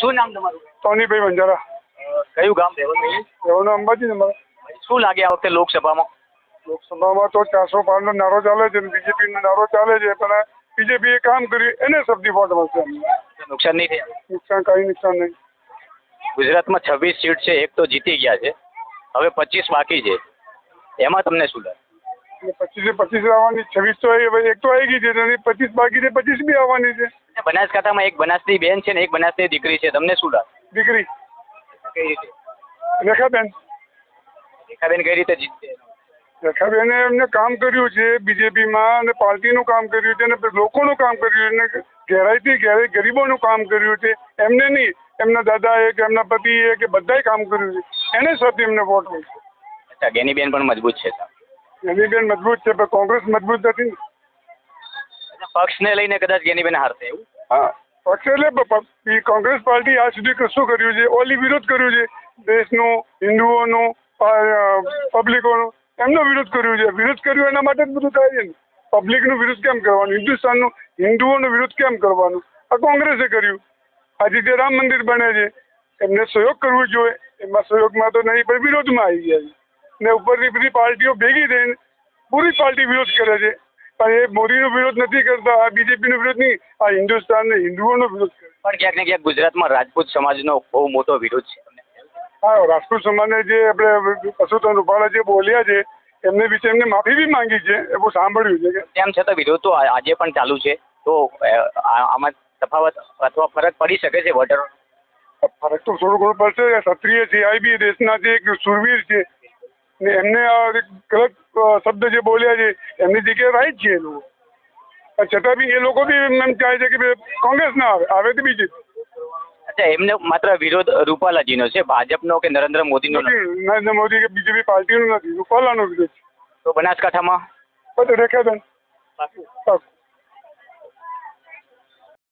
શું નામ તમારું? સોનીભાઈ વંજારા કયું ગામ રહેવાનું એવાનું અંબાજી ને મારે. શું લાગે આ વખતે લોકસભામાં? લોકસભામાં તો ચારસો પારનો નારો ચાલે છે બીજેપી નો નારો ચાલે છે પણ બીજેપી એ કામ કર્યું એને સબથી વોટ મળશે અમને. નુકસાન નહીં થયા? નુકસાન કઈ નુકસાન નહીં. ગુજરાતમાં છવ્વીસ સીટ છે એક તો જીતી ગયા છે. હવે પચીસ બાકી છે. એમાં તમને શું લાગે? પચીસે પચીસ આવવાની છવ્વીસ એક તો આવી ગઈ છે પચીસ બાકી છે પચીસ બી આવવાની છે. બનાસકાંઠામાં એક બનાસની બેન છે ને એક બનાસની દીકરી છે તમને શું લાગે? દીકરી. રેખાબેન. રેખાબેન કઈ રીતે જીતશે? રેખાબેને એમને કામ કર્યું છે બીજેપીમાં અને પાર્ટીનું કામ કર્યું છે અને લોકોનું કામ કર્યું છે ઘેરાઈથી ઘેરાઈ ગરીબોનું કામ કર્યું છે. એમને નહીં એમના દાદાએ કે એમના પતિએ કે બધાએ કામ કર્યું છે. એને સાથે એમને વોટ મળશે. અચ્છા ગેનીબેન પણ મજબૂત છે એની બેન મજબૂત છે પણ કોંગ્રેસ મજબૂત નથી. પક્ષને લઈને કદાચ ગેનીબેન હારશે એવું? હા. પક્ષ એટલે કોંગ્રેસ પાર્ટી આજ સુધી કશું કર્યું છે? ઓલી વિરોધ કર્યું છે દેશનો હિન્દુઓનો પબ્લિકોનો. એમનો વિરોધ કર્યું છે. વિરોધ કર્યું એના માટે જ બધું થાય છે ને. પબ્લિકનો વિરોધ કેમ કરવાનું? હિન્દુસ્તાનનો હિન્દુઓનો વિરોધ કેમ કરવાનું? આ કોંગ્રેસે કર્યું. આજે જે રામ મંદિર બને છે. એમને સહયોગ કરવો જોઈએ. એમાં સહયોગમાં તો નહીં પણ વિરોધમાં આવી ગયા છે. ને ઉપરની બધી પાર્ટીઓ ભેગી થઈને પૂરી પાર્ટી વિરોધ કરે છે. પણ એ મોદીનો વિરોધ નથી કરતા આ બીજેપીનો વિરોધ નહીં આ હિન્દુસ્તાન ને હિન્દુઓનો વિરોધ કરે. પણ ક્યાંક ને ક્યાંક ગુજરાતમાં રાજપૂત સમાજનો બહુ મોટો વિરોધ છે. હા રાજપૂત સમાજને જે આપણે અશુતોષ રૂપાલા જે બોલ્યા છે એમને વિશે એમને માફી બી માંગી છે એ બહુ સાંભળ્યું છે તેમ છતાં વિરોધ તો આ- આજે પણ ચાલુ છે. તો આમાં તફાવત અથવા ફરક પડી શકે છે વોટર ફરક તો થોડું ઘણું પડશે. ક્ષત્રિય છે આઈ બી દેશના છે એક સુરવીર છે. ને એમને ગલત શબ્દ જે બોલ્યા છે એમની જગ્યાએ રાઈટ છે એ લોકો. છતાં બી એ લોકો બી એમ ચાહે છે કે કોંગ્રેસ ના આવે આવે તો બીજેપી અચ્છા એમને માત્ર વિરોધ રૂપાલાજીનો છે ભાજપનો કે નરેન્દ્ર મોદીનો? નથી. નથી નરેન્દ્ર મોદી કે બીજેપી પાર્ટીનું નથી રૂપાલાનો વિરોધ તો બનાસકાંઠામાં? બધું રેખાબેન.